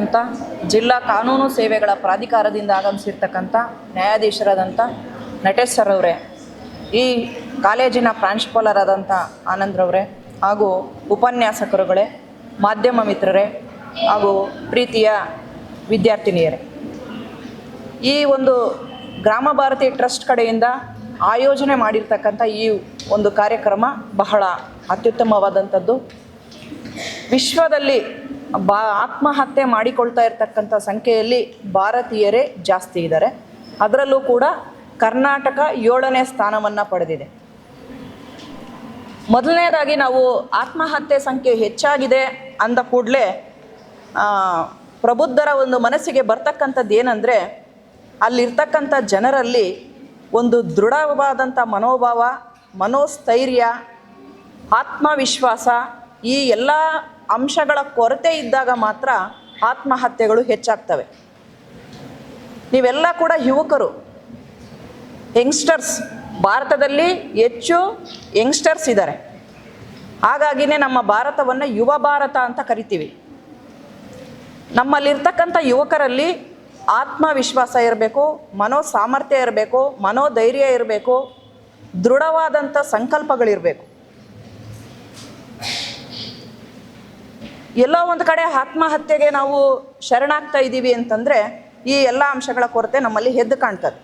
ಅಂತ ಜಿಲ್ಲಾ ಕಾನೂನು ಸೇವೆಗಳ ಪ್ರಾಧಿಕಾರದಿಂದ ಆಗಮಿಸಿರ್ತಕ್ಕಂಥ ನ್ಯಾಯಾಧೀಶರಾದಂಥ ನಟೇಶ್ ಸರ್ ಅವರೇ, ಈ ಕಾಲೇಜಿನ ಪ್ರಾಂಶುಪಾಲರಾದಂಥ ಆನಂದ್ರವರೇ ಹಾಗೂ ಉಪನ್ಯಾಸಕರುಗಳೇ, ಮಾಧ್ಯಮ ಮಿತ್ರರೇ ಹಾಗೂ ಪ್ರೀತಿಯ ವಿದ್ಯಾರ್ಥಿನಿಯರೇ. ಈ ಒಂದು ಗ್ರಾಮ ಭಾರತಿ ಟ್ರಸ್ಟ್ ಕಡೆಯಿಂದ ಆಯೋಜನೆ ಮಾಡಿರ್ತಕ್ಕಂಥ ಈ ಒಂದು ಕಾರ್ಯಕ್ರಮ ಬಹಳ ಅತ್ಯುತ್ತಮವಾದಂಥದ್ದು. ವಿಶ್ವದಲ್ಲಿ ಬಾ ಆತ್ಮಹತ್ಯೆ ಮಾಡಿಕೊಳ್ತಾ ಇರತಕ್ಕಂಥ ಸಂಖ್ಯೆಯಲ್ಲಿ ಭಾರತೀಯರೇ ಜಾಸ್ತಿ ಇದ್ದಾರೆ. ಅದರಲ್ಲೂ ಕೂಡ ಕರ್ನಾಟಕ ಏಳನೇ ಸ್ಥಾನವನ್ನು ಪಡೆದಿದೆ. ಮೊದಲನೇದಾಗಿ ನಾವು ಆತ್ಮಹತ್ಯೆ ಸಂಖ್ಯೆ ಹೆಚ್ಚಾಗಿದೆ ಅಂದ ಕೂಡಲೇ ಪ್ರಬುದ್ಧರ ಒಂದು ಮನಸ್ಸಿಗೆ ಬರ್ತಕ್ಕಂಥದ್ದು ಏನಂದರೆ, ಅಲ್ಲಿರ್ತಕ್ಕಂಥ ಜನರಲ್ಲಿ ಒಂದು ದೃಢವಾದಂಥ ಮನೋಭಾವ, ಮನೋಸ್ಥೈರ್ಯ, ಆತ್ಮವಿಶ್ವಾಸ ಈ ಎಲ್ಲ ಅಂಶಗಳ ಕೊರತೆ ಇದ್ದಾಗ ಮಾತ್ರ ಆತ್ಮಹತ್ಯೆಗಳು ಹೆಚ್ಚಾಗ್ತವೆ. ನೀವೆಲ್ಲ ಕೂಡ ಯುವಕರು, ಯಂಗ್ಸ್ಟರ್ಸ್, ಭಾರತದಲ್ಲಿ ಹೆಚ್ಚು ಯಂಗ್ಸ್ಟರ್ಸ್ ಇದ್ದಾರೆ. ಹಾಗಾಗಿನೇ ನಮ್ಮ ಭಾರತವನ್ನು ಯುವ ಭಾರತ ಅಂತ ಕರಿತೀವಿ. ನಮ್ಮಲ್ಲಿರ್ತಕ್ಕಂಥ ಯುವಕರಲ್ಲಿ ಆತ್ಮವಿಶ್ವಾಸ ಇರಬೇಕು ಮನೋ ಸಾಮರ್ಥ್ಯ ಇರಬೇಕು, ಮನೋಧೈರ್ಯ ಇರಬೇಕು, ದೃಢವಾದಂಥ ಸಂಕಲ್ಪಗಳಿರಬೇಕು. ಎಲ್ಲೋ ಒಂದು ಕಡೆ ಆತ್ಮಹತ್ಯೆಗೆ ನಾವು ಶರಣಾಗ್ತಾ ಇದ್ದೀವಿ ಅಂತಂದರೆ ಈ ಎಲ್ಲ ಅಂಶಗಳ ಕೊರತೆ ನಮ್ಮಲ್ಲಿ ಎದ್ದು ಕಾಣ್ತದೆ.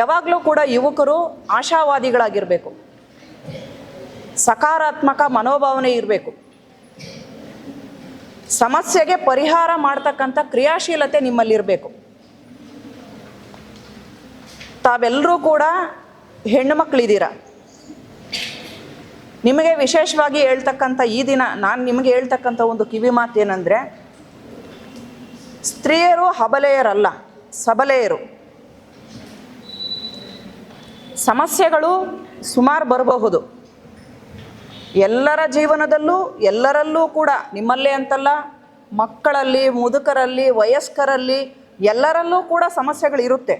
ಯಾವಾಗಲೂ ಕೂಡ ಯುವಕರು ಆಶಾವಾದಿಗಳಾಗಿರಬೇಕು. ಸಕಾರಾತ್ಮಕ ಮನೋಭಾವನೆ ಇರಬೇಕು. ಸಮಸ್ಯೆಗೆ ಪರಿಹಾರ ಮಾಡ್ತಕ್ಕಂಥ ಕ್ರಿಯಾಶೀಲತೆ ನಿಮ್ಮಲ್ಲಿರಬೇಕು. ತಾವೆಲ್ಲರೂ ಕೂಡ ಹೆಣ್ಣು ಮಕ್ಕಳಿದ್ದೀರ ನಿಮಗೆ ವಿಶೇಷವಾಗಿ ಹೇಳ್ತಕ್ಕಂಥ ಈ ದಿನ, ನಾನು ನಿಮಗೆ ಹೇಳ್ತಕ್ಕಂಥ ಒಂದು ಕಿವಿ ಏನಂದರೆ, ಸ್ತ್ರೀಯರು ಹಬಲೆಯರಲ್ಲ, ಸಬಲೆಯರು. ಸಮಸ್ಯೆಗಳು ಸುಮಾರು ಬರಬಹುದು. ಎಲ್ಲರ ಜೀವನದಲ್ಲೂ, ಎಲ್ಲರಲ್ಲೂ ಕೂಡ, ನಿಮ್ಮಲ್ಲೇ ಅಂತಲ್ಲ, ಮಕ್ಕಳಲ್ಲಿ, ಮುದುಕರಲ್ಲಿ, ವಯಸ್ಕರಲ್ಲಿ, ಎಲ್ಲರಲ್ಲೂ ಕೂಡ ಸಮಸ್ಯೆಗಳು ಇರುತ್ತೆ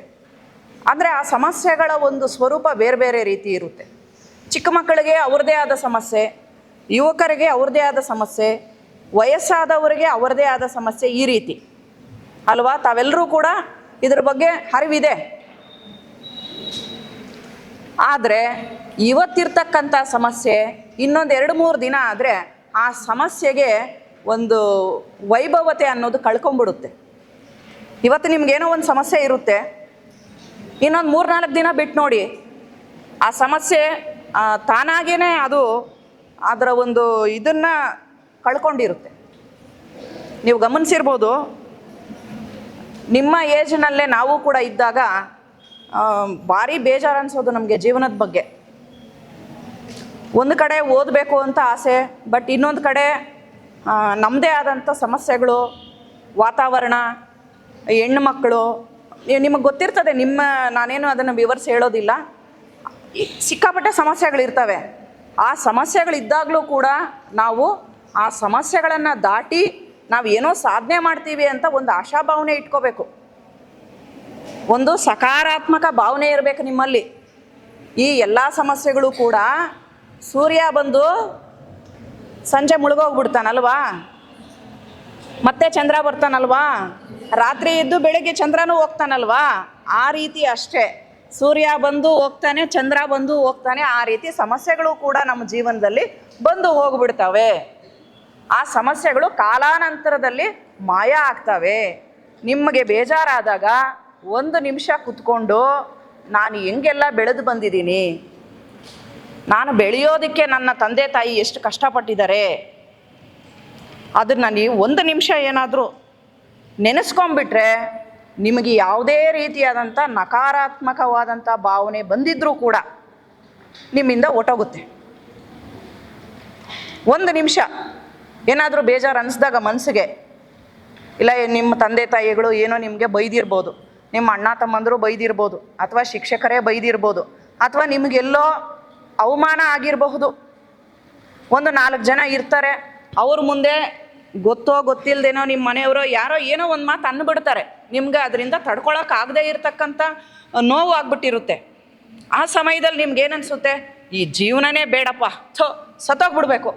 ಅಂದರೆ ಆ ಸಮಸ್ಯೆಗಳ ಒಂದು ಸ್ವರೂಪ ಬೇರೆ ಬೇರೆ ರೀತಿ ಇರುತ್ತೆ. ಚಿಕ್ಕ ಮಕ್ಕಳಿಗೆ ಅವ್ರದ್ದೇ ಆದ ಸಮಸ್ಯೆ, ಯುವಕರಿಗೆ ಅವ್ರದ್ದೇ ಆದ ಸಮಸ್ಯೆ, ವಯಸ್ಸಾದವರಿಗೆ ಅವರದೇ ಆದ ಸಮಸ್ಯೆ ಈ ರೀತಿ. ಅಲ್ವಾ? ತಾವೆಲ್ಲರೂ ಕೂಡ ಇದ್ರ ಬಗ್ಗೆ ಅರಿವಿದೆ. ಆದರೆ ಇವತ್ತಿರ್ತಕ್ಕಂಥ ಸಮಸ್ಯೆ ಇನ್ನೊಂದು ಎರಡು ಮೂರು ದಿನ ಆದರೆ ಆ ಸಮಸ್ಯೆಗೆ ಒಂದು ವೈಭವತೆ ಅನ್ನೋದು ಕಳ್ಕೊಂಬಿಡುತ್ತೆ ಇವತ್ತು ನಿಮ್ಗೇನೋ ಒಂದು ಸಮಸ್ಯೆ ಇರುತ್ತೆ. ಇನ್ನೊಂದು ಮೂರು ನಾಲ್ಕು ದಿನ ಬಿಟ್ಟು ನೋಡಿ. ಆ ಸಮಸ್ಯೆ ಆ, ತಾನಾಗೇನೆ ಅದು ಅದರ ಒಂದು ಇದನ್ನು ಕಳ್ಕೊಂಡಿರುತ್ತೆ. ನೀವು ಗಮನಿಸಿರ್ಬೋದು ನಿಮ್ಮ ಏಜ್ನಲ್ಲೇ ನಾವು ಕೂಡ ಇದ್ದಾಗ ಭಾರಿ ಬೇಜಾರು ಅನಿಸೋದು ನಮಗೆ ಜೀವನದ ಬಗ್ಗೆ. ಒಂದು ಕಡೆ ಓದಬೇಕು ಅಂತ ಆಸೆ ಬಟ್ ಇನ್ನೊಂದು ಕಡೆ ನಮ್ಮದೇ ಆದಂಥ ಸಮಸ್ಯೆಗಳು ವಾತಾವರಣ ಹೆಣ್ಣು ಮಕ್ಕಳು ನಿಮಗೆ ಗೊತ್ತಿರ್ತದೆ ನಿಮ್ಮ ನಾನೇನು ಅದನ್ನು ವಿವರಿಸಿ ಹೇಳೋದಿಲ್ಲ. ಸಿಕ್ಕಾಪಟ್ಟೆ ಸಮಸ್ಯೆಗಳಿರ್ತವೆ. ಆ ಸಮಸ್ಯೆಗಳಿದ್ದಾಗಲೂ ಕೂಡ ನಾವು ಆ ಸಮಸ್ಯೆಗಳನ್ನು ದಾಟಿ ನಾವು ಏನೋ ಸಾಧನೆ ಮಾಡ್ತೀವಿ ಅಂತ ಒಂದು ಆಶಾಭಾವನೆ ಇಟ್ಕೋಬೇಕು. ಒಂದು ಸಕಾರಾತ್ಮಕ ಭಾವನೆ ಇರಬೇಕು ನಿಮ್ಮಲ್ಲಿ. ಈ ಎಲ್ಲ ಸಮಸ್ಯೆಗಳು ಕೂಡ ಸೂರ್ಯ ಬಂದು ಸಂಜೆ ಮುಳುಗೋಗ್ಬಿಡ್ತಾನಲ್ವಾ? ಮತ್ತೆ ಚಂದ್ರ ಬರ್ತಾನಲ್ವಾ? ರಾತ್ರಿ ಇದ್ದು ಬೆಳಿಗ್ಗೆ ಚಂದ್ರನೂ ಹೋಗ್ತಾನಲ್ವಾ? ಆ ರೀತಿ ಅಷ್ಟೇ. ಸೂರ್ಯ ಬಂದು ಹೋಗ್ತಾನೆ, ಚಂದ್ರ ಬಂದು ಹೋಗ್ತಾನೆ, ಆ ರೀತಿ ಸಮಸ್ಯೆಗಳು ಕೂಡ ನಮ್ಮ ಜೀವನದಲ್ಲಿ ಬಂದು ಹೋಗ್ಬಿಡ್ತವೆ. ಆ ಸಮಸ್ಯೆಗಳು ಕಾಲಾನಂತರದಲ್ಲಿ ಮಾಯ ಆಗ್ತವೆ. ನಿಮಗೆ ಬೇಜಾರಾದಾಗ ಒಂದು ನಿಮಿಷ ಕುತ್ಕೊಂಡು, ನಾನು ಹೆಂಗೆಲ್ಲ ಬೆಳೆದು ಬಂದಿದ್ದೀನಿ? ನಾನು ಬೆಳೆಯೋದಕ್ಕೆ ನನ್ನ ತಂದೆ ತಾಯಿ ಎಷ್ಟು ಕಷ್ಟಪಟ್ಟಿದ್ದಾರೆ? ಅದನ್ನ ನೀವು ಒಂದು ನಿಮಿಷ ಏನಾದರೂ ನೆನೆಸ್ಕೊಂಬಿಟ್ರೆ ನಿಮಗೆ ಯಾವುದೇ ರೀತಿಯಾದಂಥ ನಕಾರಾತ್ಮಕವಾದಂಥ ಭಾವನೆ ಬಂದಿದ್ರೂ ಕೂಡ ನಿಮ್ಮಿಂದ ಒಟ್ಟೋಗುತ್ತೆ ಒಂದು ನಿಮಿಷ, ಏನಾದರೂ ಬೇಜಾರು ಅನಿಸ್ದಾಗ ಮನಸ್ಸಿಗೆ ಇಲ್ಲ ನಿಮ್ಮ ತಂದೆ ತಾಯಿಗಳು ಏನೋ ನಿಮಗೆ ಬೈದಿರ್ಬೋದು, ನಿಮ್ಮ ಅಣ್ಣ ತಮ್ಮಂದರು ಬೈದಿರ್ಬೋದು, ಅಥವಾ ಶಿಕ್ಷಕರೇ ಬೈದಿರ್ಬೋದು, ಅಥವಾ ನಿಮಗೆಲ್ಲೋ ಅವಮಾನ ಆಗಿರಬಹುದು. ಒಂದು ನಾಲ್ಕು ಜನ ಇರ್ತಾರೆ, ಅವ್ರ ಮುಂದೆ ಗೊತ್ತೋ ಗೊತ್ತಿಲ್ಲದೇನೋ ನಿಮ್ಮ ಮನೆಯವರೋ ಯಾರೋ ಏನೋ ಒಂದು ಮಾತು ಅಂದ್ಬಿಡ್ತಾರೆ ನಿಮ್ಗೆ ಅದರಿಂದ ತಡ್ಕೊಳಕ್ಕಾಗದೇ ಇರತಕ್ಕಂಥ ನೋವು ಆಗ್ಬಿಟ್ಟಿರುತ್ತೆ. ಆ ಸಮಯದಲ್ಲಿ ನಿಮ್ಗೆ ಏನನ್ಸುತ್ತೆ ಈ ಜೀವನನೇ ಬೇಡಪ್ಪ. ಥೋ ಸತ್ತೋಗ್ಬಿಡ್ಬೇಕು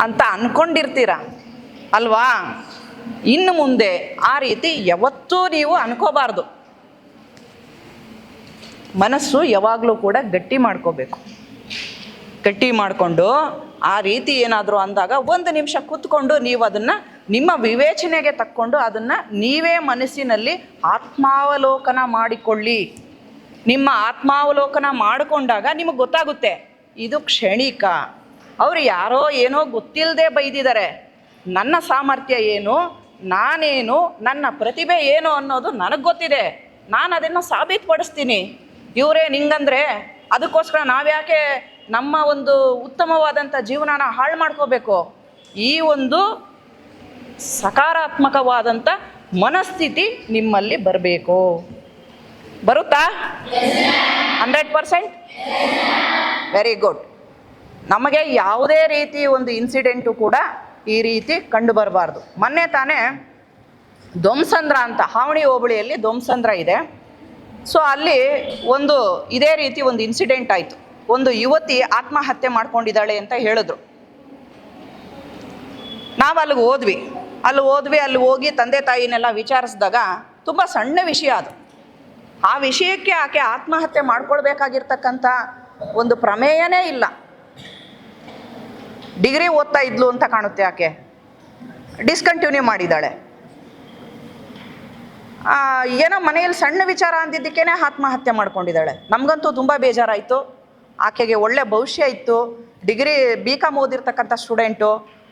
ಅಂತ ಅನ್ಕೊಂಡಿರ್ತೀರ? ಅಲ್ವಾ? ಇನ್ನು ಮುಂದೆ ಆ ರೀತಿ ಯಾವತ್ತೂ ನೀವು ಅನ್ಕೋಬಾರ್ದು. ಮನಸ್ಸು ಯಾವಾಗಲೂ ಕೂಡ ಗಟ್ಟಿ ಮಾಡ್ಕೋಬೇಕು. ಗಟ್ಟಿ ಮಾಡಿಕೊಂಡು ಆ ರೀತಿ ಏನಾದರೂ ಅಂದಾಗ ಒಂದು ನಿಮಿಷ ಕೂತ್ಕೊಂಡು ನೀವು ಅದನ್ನು ನಿಮ್ಮ ವಿವೇಚನೆಗೆ ತಕ್ಕೊಂಡು ಅದನ್ನು ನೀವೇ ಮನಸ್ಸಿನಲ್ಲಿ ಆತ್ಮಾವಲೋಕನ ಮಾಡಿಕೊಳ್ಳಿ. ನಿಮ್ಮ ಆತ್ಮಾವಲೋಕನ ಮಾಡಿಕೊಂಡಾಗ ನಿಮಗೆ ಗೊತ್ತಾಗುತ್ತೆ, ಇದು ಕ್ಷಣಿಕ. ಅವರು ಯಾರೋ ಏನೋ ಗೊತ್ತಿಲ್ಲದೆ ಬೈದಿದ್ದಾರೆ. ನನ್ನ ಸಾಮರ್ಥ್ಯ ಏನು, ನಾನೇನು, ನನ್ನ ಪ್ರತಿಭೆ ಏನು ಅನ್ನೋದು ನನಗೆ ಗೊತ್ತಿದೆ. ನಾನು ಅದನ್ನು ಸಾಬೀತುಪಡಿಸ್ತೀನಿ. ಇವರೇ ನಿಂಗಂದ್ರೆ ಅದಕ್ಕೋಸ್ಕರ ನಾವ್ಯಾಕೆ ನಮ್ಮ ಒಂದು ಉತ್ತಮವಾದಂಥ ಜೀವನನ ಹಾಳು ಮಾಡ್ಕೋಬೇಕು. ಈ ಒಂದು ಸಕಾರಾತ್ಮಕವಾದಂಥ ಮನಸ್ಥಿತಿ ನಿಮ್ಮಲ್ಲಿ ಬರಬೇಕು. ಬರುತ್ತಾ? Hundred percent? ವೆರಿ ಗುಡ್ ನಮಗೆ ಯಾವುದೇ ರೀತಿ ಒಂದು ಇನ್ಸಿಡೆಂಟು ಕೂಡ ಈ ರೀತಿ ಕಂಡು ಬರಬಾರ್ದು ಮೊನ್ನೆ ತಾನೇ ದೊಮ್ಸಂದ್ರ ಅಂತ, ಹಾವಣಿ ಹೋಬಳಿಯಲ್ಲಿ ದೊಮ್ಸಂದ್ರ ಇದೆ. ಸೊ ಅಲ್ಲಿ ಒಂದು ಇದೇ ರೀತಿ ಒಂದು ಇನ್ಸಿಡೆಂಟ್ ಆಯಿತು. ಒಂದು ಯುವತಿ ಆತ್ಮಹತ್ಯೆ ಮಾಡ್ಕೊಂಡಿದ್ದಾಳೆ ಅಂತ ಹೇಳಿದ್ರು. ನಾವು ಅಲ್ಲಿಗೆ ಹೋದ್ವಿ. ಅಲ್ಲಿ ಹೋದ್ವಿ, ಅಲ್ಲಿ ಹೋಗಿ ತಂದೆ ತಾಯಿನೆಲ್ಲ ವಿಚಾರಿಸಿದಾಗ ತುಂಬ ಸಣ್ಣ ವಿಷಯ ಅದು. ಆ ವಿಷಯಕ್ಕೆ ಆಕೆ ಆತ್ಮಹತ್ಯೆ ಮಾಡ್ಕೊಳ್ಬೇಕಾಗಿರ್ತಕ್ಕಂಥ ಒಂದು ಪ್ರಮೇಯನೇ ಇಲ್ಲ. ಡಿಗ್ರಿ ಓದ್ತಾ ಇದ್ಲು ಅಂತ ಕಾಣುತ್ತೆ ಆಕೆ. ಡಿಸ್ಕಂಟಿನ್ಯೂ ಮಾಡಿದ್ದಾಳೆ. ಏನೋ ಮನೆಯಲ್ಲಿ ಸಣ್ಣ ವಿಚಾರ ಅಂದಿದ್ದಕ್ಕೇನೆ ಆತ್ಮಹತ್ಯೆ ಮಾಡ್ಕೊಂಡಿದ್ದಾಳೆ. ನಮಗಂತೂ ತುಂಬ ಬೇಜಾರಾಯಿತು. ಆಕೆಗೆ ಒಳ್ಳೆ ಭವಿಷ್ಯ ಇತ್ತು, ಡಿಗ್ರಿ ಬಿ ಕಾಮ್ ಓದಿರ್ತಕ್ಕಂಥ ಸ್ಟೂಡೆಂಟು,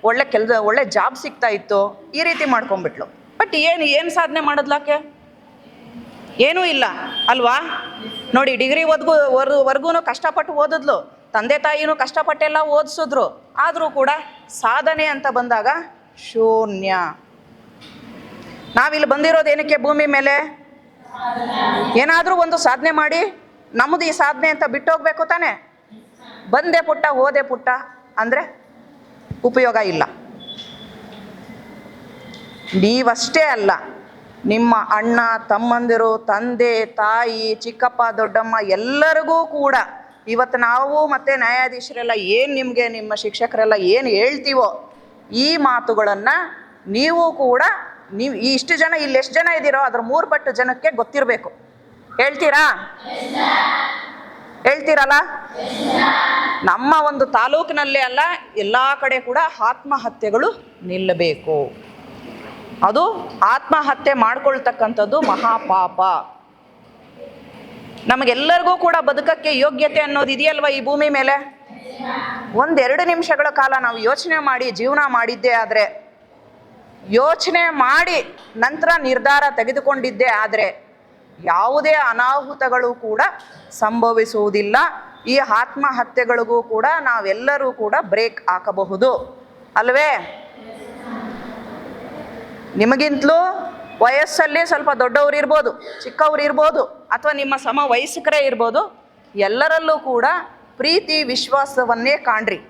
ಒಳ್ಳೆ ಕೆಲ ಒಳ್ಳೆ ಜಾಬ್ ಸಿಗ್ತಾ ಇತ್ತು, ಈ ರೀತಿ ಮಾಡ್ಕೊಂಡ್ಬಿಟ್ಲು. ಬಟ್ ಏನು ಏನು ಸಾಧನೆ ಮಾಡಿದ್ಲಾಕೆ ಏನೂ ಇಲ್ಲ, ಅಲ್ವಾ? ನೋಡಿ, ಡಿಗ್ರಿ ಓದ್ಗು, ವರ್ ವರ್ಗೂ ಕಷ್ಟಪಟ್ಟು ಓದಿದ್ಲು, ತಂದೆ ತಾಯಿನೂ ಕಷ್ಟಪಟ್ಟೆಲ್ಲ ಓದಿಸಿದ್ರು. ಆದರೂ ಕೂಡ ಸಾಧನೆ ಅಂತ ಬಂದಾಗ ಶೂನ್ಯ. ನಾವಿಲ್ಲಿ ಬಂದಿರೋದು ಏನಕ್ಕೆ ಭೂಮಿ ಮೇಲೆ? ಏನಾದರೂ ಒಂದು ಸಾಧನೆ ಮಾಡಿ? ನಮ್ಮದು ಈ ಸಾಧನೆ ಅಂತ ಬಿಟ್ಟೋಗ್ಬೇಕು ತಾನೆ? ಬಂದೆ ಪುಟ್ಟ, ಹೋದೆ ಪುಟ್ಟ ಅಂದರೆ ಉಪಯೋಗ ಇಲ್ಲ. ನೀವಷ್ಟೇ ಅಲ್ಲ, ನಿಮ್ಮ ಅಣ್ಣ, ತಮ್ಮಂದಿರು, ತಂದೆ, ತಾಯಿ, ಚಿಕ್ಕಪ್ಪ, ದೊಡ್ಡಮ್ಮ ಎಲ್ಲರಿಗೂ ಕೂಡ ಇವತ್ತು ನಾವು ಮತ್ತು ನ್ಯಾಯಾಧೀಶರೆಲ್ಲ ಏನು ನಿಮಗೆ, ನಿಮ್ಮ ಶಿಕ್ಷಕರೆಲ್ಲ ಏನು ಹೇಳ್ತೀವೋ ಈ ಮಾತುಗಳನ್ನು ನೀವು ಕೂಡ ನೀವು ಇಷ್ಟು ಜನ, ಇಲ್ಲಿ ಎಷ್ಟು ಜನ ಇದ್ದೀರೋ ಅದ್ರ ಮೂರು ಪಟ್ಟು ಜನಕ್ಕೆ ಗೊತ್ತಿರಬೇಕು. ಹೇಳ್ತೀರಾ? ಹೇಳ್ತೀರಲ್ಲ? ನಮ್ಮ ಒಂದು ತಾಲೂಕಿನಲ್ಲೇ ಅಲ್ಲ, ಎಲ್ಲ ಕಡೆ ಕೂಡ ಆತ್ಮಹತ್ಯೆಗಳು ನಿಲ್ಲಬೇಕು. ಅದು ಆತ್ಮಹತ್ಯೆ ಮಾಡ್ಕೊಳ್ತಕ್ಕಂಥದ್ದು ಮಹಾಪಾಪ. ನಮಗೆಲ್ಲರಿಗೂ ಕೂಡ ಬದುಕಕ್ಕೆ ಯೋಗ್ಯತೆ ಅನ್ನೋದು ಇದೆಯಲ್ವ ಈ ಭೂಮಿ ಮೇಲೆ? ಒಂದೆರಡು ನಿಮಿಷಗಳ ಕಾಲ ನಾವು ಯೋಚನೆ ಮಾಡಿ, ಜೀವನ ಮಾಡಿದ್ದೇ ಆದರೆ, ಯೋಚನೆ ಮಾಡಿ ನಂತರ ನಿರ್ಧಾರ ತೆಗೆದುಕೊಂಡಿದ್ದೇ ಆದರೆ ಯಾವುದೇ ಅನಾಹುತಗಳು ಕೂಡ ಸಂಭವಿಸುವುದಿಲ್ಲ. ಈ ಆತ್ಮಹತ್ಯೆಗಳಿಗೂ ಕೂಡ ನಾವೆಲ್ಲರೂ ಕೂಡ ಬ್ರೇಕ್ ಹಾಕಬಹುದು. ಅಲ್ವೇ? ನಿಮಗಿಂತಲೂ ವಯಸ್ಸಲ್ಲಿ ಸ್ವಲ್ಪ ದೊಡ್ಡವರು ಇರ್ಬೋದು, ಚಿಕ್ಕವ್ರು ಇರ್ಬೋದು, ಅಥವಾ ನಿಮ್ಮ ಸಮ ವಯಸ್ಕರೇ ಇರ್ಬೋದು, ಎಲ್ಲರಲ್ಲೂ ಕೂಡ ಪ್ರೀತಿ, ವಿಶ್ವಾಸವನ್ನೇ ಕಾಣ್ರಿ.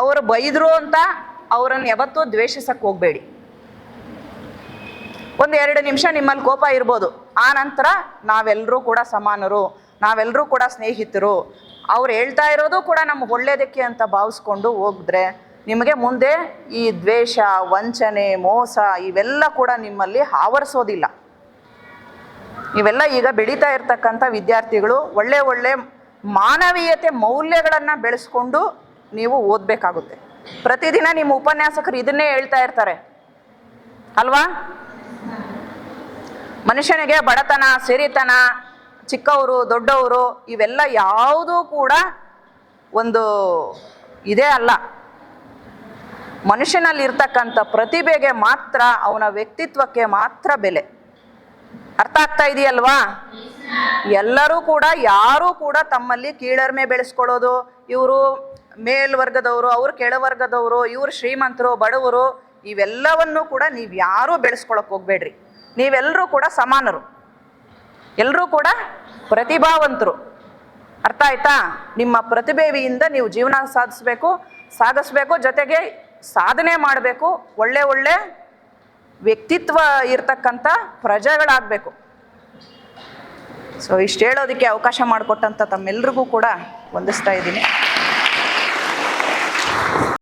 ಅವರು ಬೈದರು ಅಂತ ಅವರನ್ನು ಯಾವತ್ತೂ ದ್ವೇಷಿಸಕ್ಕೆ ಹೋಗಬೇಡಿ. ಒಂದು ಎರಡು ನಿಮಿಷ ನಿಮ್ಮಲ್ಲಿ ಕೋಪ ಇರ್ಬೋದು. ಆ ನಂತರ ನಾವೆಲ್ಲರೂ ಕೂಡ ಸಮಾನರು. ನಾವೆಲ್ಲರೂ ಕೂಡ ಸ್ನೇಹಿತರು. ಅವ್ರು ಹೇಳ್ತಾ ಇರೋದು ಕೂಡ ನಮ್ಗೆ ಒಳ್ಳೇದಕ್ಕೆ ಅಂತ ಭಾವಿಸ್ಕೊಂಡು ಹೋಗಿದ್ರೆ ನಿಮಗೆ ಮುಂದೆ ಈ ದ್ವೇಷ, ವಂಚನೆ, ಮೋಸ ಇವೆಲ್ಲ ಕೂಡ ನಿಮ್ಮಲ್ಲಿ ಆವರಿಸೋದಿಲ್ಲ. ಇವೆಲ್ಲ ಈಗ ಬೆಳೀತಾ ಇರ್ತಕ್ಕಂಥ ವಿದ್ಯಾರ್ಥಿಗಳು ಒಳ್ಳೆ ಒಳ್ಳೆ ಮಾನವೀಯತೆ ಮೌಲ್ಯಗಳನ್ನು ಬೆಳೆಸ್ಕೊಂಡು ನೀವು ಓದಬೇಕಾಗುತ್ತೆ. ಪ್ರತಿದಿನ ನಿಮ್ಮ ಉಪನ್ಯಾಸಕರು ಇದನ್ನೇ ಹೇಳ್ತಾ ಇರ್ತಾರೆ. ಅಲ್ವಾ? ಮನುಷ್ಯನಿಗೆ ಬಡತನ, ಸಿರಿತನ, ಚಿಕ್ಕವರು, ದೊಡ್ಡವರು, ಇವೆಲ್ಲ ಯಾವುದೂ ಕೂಡ ಒಂದು ಇದೇ ಅಲ್ಲ. ಮನುಷ್ಯನಲ್ಲಿರ್ತಕ್ಕಂಥ ಪ್ರತಿಭೆಗೆ ಮಾತ್ರ, ಅವನ ವ್ಯಕ್ತಿತ್ವಕ್ಕೆ ಮಾತ್ರ ಬೆಲೆ. ಅರ್ಥ ಆಗ್ತಾ ಇದೆಯಲ್ವಾ? ಎಲ್ಲರೂ ಕೂಡ, ಯಾರೂ ಕೂಡ ತಮ್ಮಲ್ಲಿ ಕೀಳರ್ಮೆ ಬೆಳೆಸ್ಕೊಳ್ಳೋದು, ಇವರು ಮೇಲ್ವರ್ಗದವರು, ಅವರು ಕೆಳವರ್ಗದವರು, ಇವರು ಶ್ರೀಮಂತರು, ಬಡವರು, ಇವೆಲ್ಲವನ್ನು ಕೂಡ ನೀವು ಯಾರೂ ಬೆಳೆಸ್ಕೊಳಕ್ಕೆ ಹೋಗ್ಬೇಡ್ರಿ. ನೀವೆಲ್ಲರೂ ಕೂಡ ಸಮಾನರು. ಎಲ್ಲರೂ ಕೂಡ ಪ್ರತಿಭಾವಂತರು. ಅರ್ಥ ಆಯ್ತಾ? ನಿಮ್ಮ ಪ್ರತಿಭೆಯಿಂದ ನೀವು ಜೀವನ ಸಾಧಿಸ್ಬೇಕು, ಸಾಗಿಸ್ಬೇಕು, ಜೊತೆಗೆ ಸಾಧನೆ ಮಾಡಬೇಕು, ಒಳ್ಳೆ ಒಳ್ಳೆ ವ್ಯಕ್ತಿತ್ವ ಇರ್ತಕ್ಕಂಥ ಪ್ರಜೆಗಳಾಗಬೇಕು. ಸೊ ಇಷ್ಟು ಹೇಳೋದಕ್ಕೆ ಅವಕಾಶ ಮಾಡಿಕೊಟ್ಟಂಥ ತಮ್ಮೆಲ್ರಿಗೂ ಕೂಡ ವಂದಿಸ್ತಾ ಇದ್ದೀನಿ.